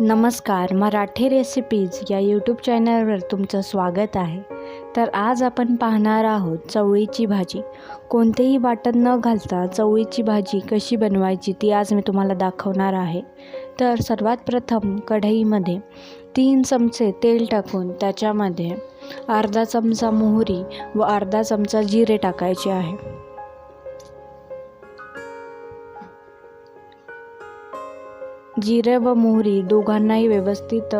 नमस्कार मराठी रेसिपीज या यूट्यूब चॅनलवर तुमचं स्वागत आहे. तर आज आपण पाहणार आहोत चवळीची भाजी. कोणतेही वाटण न घालता चवळीची भाजी कशी बनवायची ती आज मी तुम्हाला दाखवणार आहे. तर सर्वात प्रथम कढईमध्ये तीन चमचे तेल टाकून त्याच्यामध्ये अर्धा चमचा मोहरी व अर्धा चमचा जिरे टाकायचे आहे. जिरे व मोहरी दोघांनाही व्यवस्थित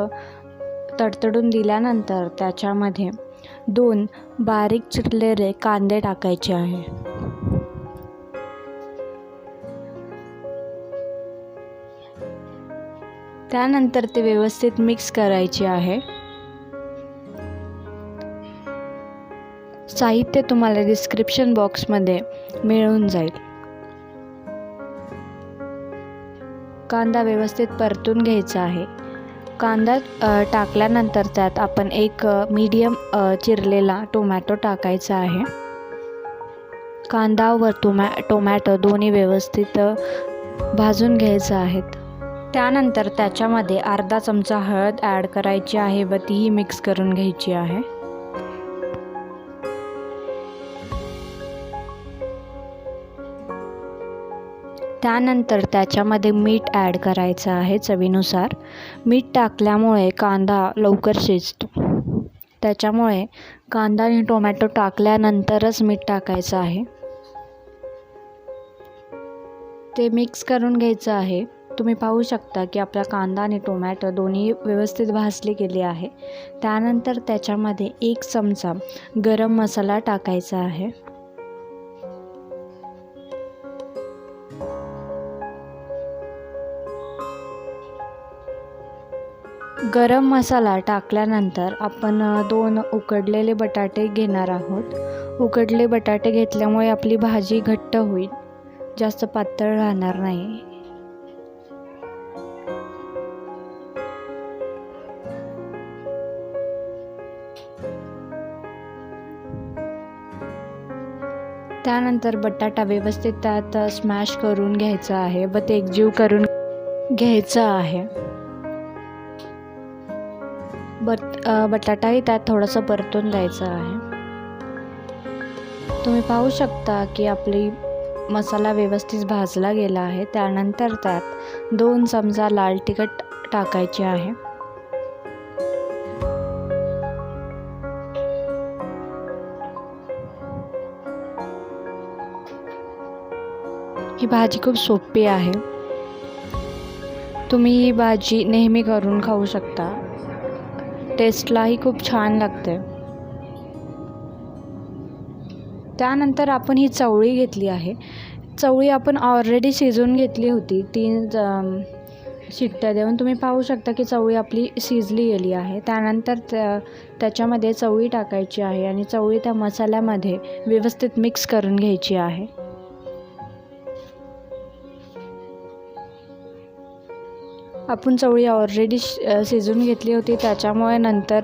तडतडून दिल्यानंतर त्याच्यामध्ये दोन बारीक चिरलेले कांदे टाकायचे आहे. त्यानंतर ते व्यवस्थित मिक्स करायचे आहे. साहित्य तुम्हाला डिस्क्रिप्शन बॉक्समध्ये मिळून जाईल. कांदा व्यवस्थित परतून घ्यायचा आहे. कांदा टाकल्यानंतर त्यात आपण एक मीडियम चिरलेला टोमॅटो टाकायचा आहे. कांदा व टोमॅ टोमॅटो दोन्ही व्यवस्थित भाजून घ्यायचं आहेत. त्यानंतर त्याच्यामध्ये अर्धा चमचा हळद ॲड करायची आहे व तीही मिक्स करून घ्यायची आहे. त्यानंतर त्याच्यामध्ये मीठ ॲड करायचं आहे चवीनुसार. मीठ टाकल्यामुळे कांदा लवकर शिजतो. त्याच्यामुळे कांदा आणि टोमॅटो टाकल्यानंतरच मीठ टाकायचं आहे. ते मिक्स करून घ्यायचं आहे. तुम्ही पाहू शकता की आपला कांदा आणि टोमॅटो दोन्ही व्यवस्थित भाजले गेले आहे. त्यानंतर त्याच्यामध्ये एक चमचा गरम मसाला टाकायचा आहे. गरम मसाला टाकल्यानंतर आपण दोन उकडलेले बटाटे घेणार आहोत. उकडले बटाटे घेतल्यामुळे आपली भाजी घट्ट होईल. जास्त पातळ राहणार नाही. त्यानंतर बटाटा व्यवस्थित त्यात स्मॅश करून घ्यायचा आहे. व ते एकजीव करून घ्यायचं आहे. बट बटाटाही त्यात थोडंसं परतून द्यायचं आहे. तुम्ही पाहू शकता की आपली मसाला व्यवस्थित भाजला गेला आहे. त्यानंतर त्यात दोन चमचा लाल तिखट टाकायचे आहे. ही भाजी खूप सोपी आहे. तुम्ही ही भाजी नेहमी करून खाऊ शकता. टेस्टलाही खूप छान लागते त्यानंतर आपण ही चवळी घेतली आहे. चवळी आपण ऑलरेडी शिजवून घेतली होती. तीन शिट्ट्या देऊन तुम्ही पाहू शकता की चवळी आपली शिजली गेली आहे. त्यानंतर त्या त्याच्यामध्ये चवळी टाकायची आहे आणि चवळी त्या मसाल्यामध्ये व्यवस्थित मिक्स करून घ्यायची आहे. आपण चवळी ऑलरेडी शिजून घेतली होती. त्याच्यामुळे नंतर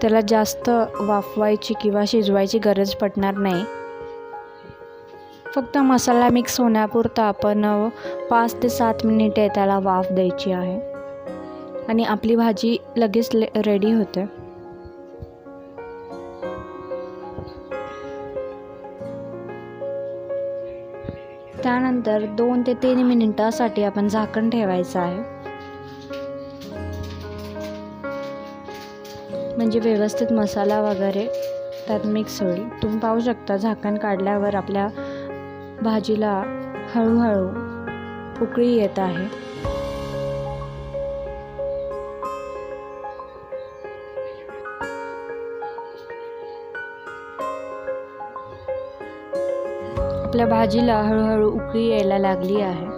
त्याला जास्त वाफवायची किंवा शिजवायची गरज पडणार नाही. फक्त मसाला मिक्स होण्यापुरता आपण पाच ते सात मिनिटे त्याला वाफ द्यायची आहे. आणि आपली भाजी लगेच रेडी होते. त्यानंतर दोन ते तीन मिनिटासाठी आपण झाकण ठेवायचं आहे. म्हणजे व्यवस्थित मसाला वगैरे त्यात मिक्स होईल. तुम्ही पाहू शकता झाकण काढल्यावर आपल्या भाजीला हळूहळू उकळी येत आहे. आपल्या भाजीला हळूहळू उकळी यायला लागली आहे.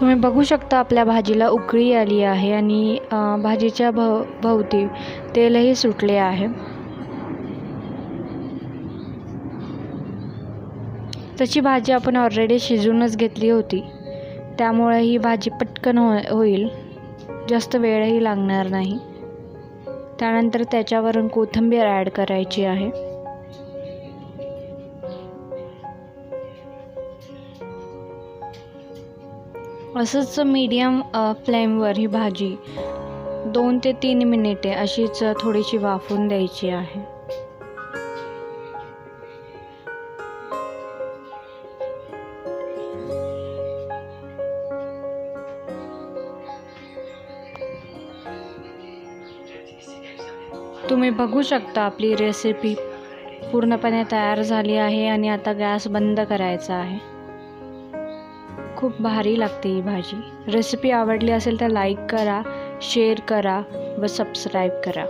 तुम्ही बघू शकता आपल्या भाजीला उकळी आली आहे आणि भाजीच्या भव भोवती तेलही सुटले आहे. तशी भाजी आपण ऑलरेडी शिजूनच घेतली होती. त्यामुळे ही भाजी पटकन हो होईल. जास्त वेळही लागणार नाही. त्यानंतर त्याच्यावरून कोथिंबीर ॲड करायची आहे. असंच मीडियम फ्लेमवर ही भाजी दोन ते तीन मिनिटे अशीच थोडीशी वाफून द्यायची आहे. तुम्ही बघू शकता आपली रेसिपी पूर्णपणे तयार झाली आहे आणि आता गॅस बंद करायचा आहे. खूप भारी लागते ही भाजी. रेसिपी आवडली असेल तर लाईक करा शेअर करा व सबस्क्राईब करा.